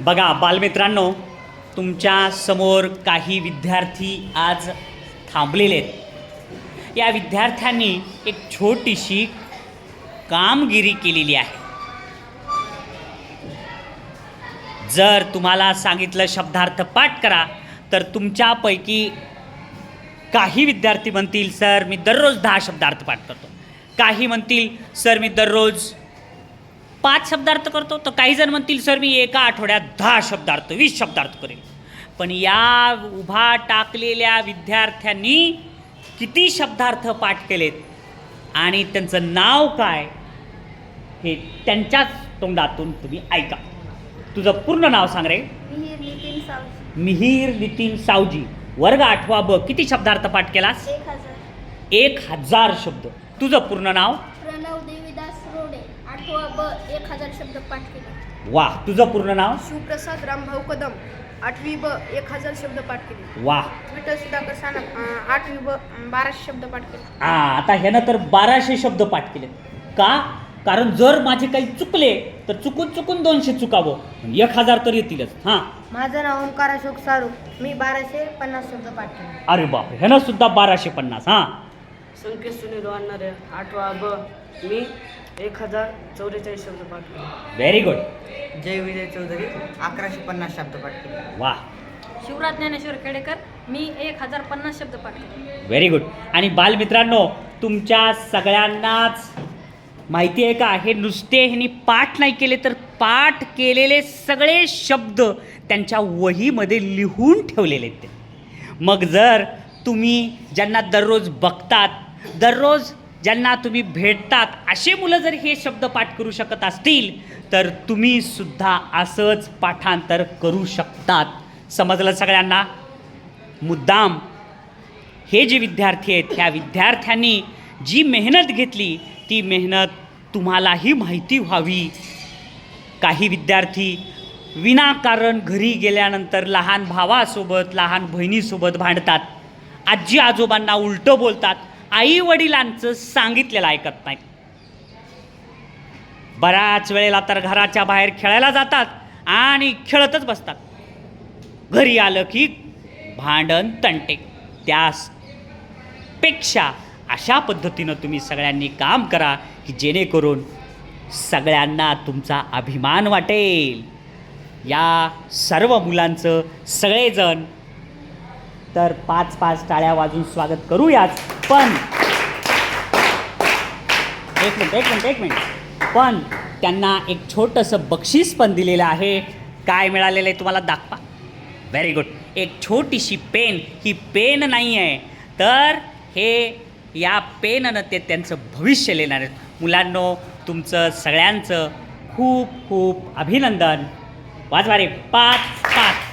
बघा बालमित्रांनो तुमच्यासमोर काही विद्यार्थी आज थांबलेले आहेत. या विद्यार्थ्यांनी एक छोटीशी कामगिरी केलेली आहे. जर तुम्हाला सांगितलं शब्दार्थ पाठ करा तर तुमच्यापैकी काही विद्यार्थी म्हणतील सर मी दररोज दहा शब्दार्थ पाठ करतो. काही म्हणतील सर मी दररोज पाच शब्दार्थ करतो तर काही जण म्हणतील सर मी एका आठवड्यात दहा शब्दार्थ वीस शब्दार्थ करेल पण या उभा टाकलेल्या विद्यार्थ्यांनी किती शब्दार्थ पाठ केलेत आणि त्यांचं नाव काय हे त्यांच्याच तोंडातून तुम्ही ऐका. तुझं पूर्ण नाव सांग रे. मिहिर नितीन सावजी. मिहीर नितीन सावजी. वर्ग आठवा ब किती शब्दार्थ पाठ केलास? एक हजार शब्द. तुझं पूर्ण नाव? ब एक हजार शब्द पाठ केले. वाह तुझं पूर्ण नाव? शिवप्रसाद रामभाऊ कदम आठवी ब एक हजार शब्द पाठ केले. वाह विठ्ठल सुधाकर सानप अं, आठवी ब अं, बाराशे शब्द पाठ केले. आ आता ह्यानं तर बाराशे शब्द पाठ केले. का? कारण जर माझे काही चुकले तर चुकून चुकून दोनशे चुकावं. एक हजार तर येतीलच. हां. माझं नाव ओंकार अशोक सारू. मी बाराशे पन्नास शब्द पाठ केले. अरे बाप ह्यानं सुद्धा बाराशे पन्नास हां. संकेत सुनील वाढणारे आठवा ब मी एक हजार चौवेचाळीस शब्द पाठ केले. व्हेरी गुड जय विजय चौधरी अकराशे पन्नास शब्द पाठ केले. वाह शिवराज ज्ञानेश्वर खेडेकर मी एक हजार पन्नास शब्द पाठ केले. व्हेरी गुड आणि बालमित्रांनो तुमच्या सगळ्यांनाच माहिती आहे का? हे नुसते ह्यांनी पाठ नाही केले तर पाठ केलेले सगळे शब्द त्यांच्या वहीमध्ये लिहून ठेवलेले आहेत ते. मग जर तुम्ही ज्यांना दररोज बघतात दररोज ज्यांना तुम्ही भेटतात असे मुलं जर हे शब्द पाठ करू शकत असतील तर तुम्ही सुद्धा असंच पाठांतर करू शकतात. समजलं सगळ्यांना? मुद्दाम हे जे विद्यार्थी आहेत त्या विद्यार्थ्यांनी जी मेहनत घेतली ती मेहनत तुम्हालाही माहिती व्हावी. काही विद्यार्थी विनाकारण घरी गेल्यानंतर लहान भावासोबत लहान बहिणीसोबत भांडतात. आजी आजोबांना उलटं बोलतात. आई वडिलांचं सांगितलेलं ऐकत नाहीत. बऱ्याच वेळेला तर घराच्या बाहेर खेळायला जातात आणि खेळतच बसतात. घरी आलं की भांडण तंटे. त्यास पेक्षा अशा पद्धतीनं तुम्ही सगळ्यांनी काम करा की जेणेकरून सगळ्यांना तुमचा अभिमान वाटेल. या सर्व मुलांचं सगळेजण तर पाच पाच टाळ्या वाजून स्वागत करूयाच पण एक मिनिट एक मिनिट एक मिनिट. पण त्यांना एक छोटंसं बक्षीस पण दिलेलं आहे. काय मिळालेलं आहे तुम्हाला दाखवा. व्हेरी गुड एक छोटीशी पेन. ही पेन नाही आहे. तर हे या पेननं ते त्यांचं भविष्य लिहिणार आहेत मुलांनो तुमचं सगळ्यांचं खूप खूप अभिनंदन. वाजवारे पाच पाच.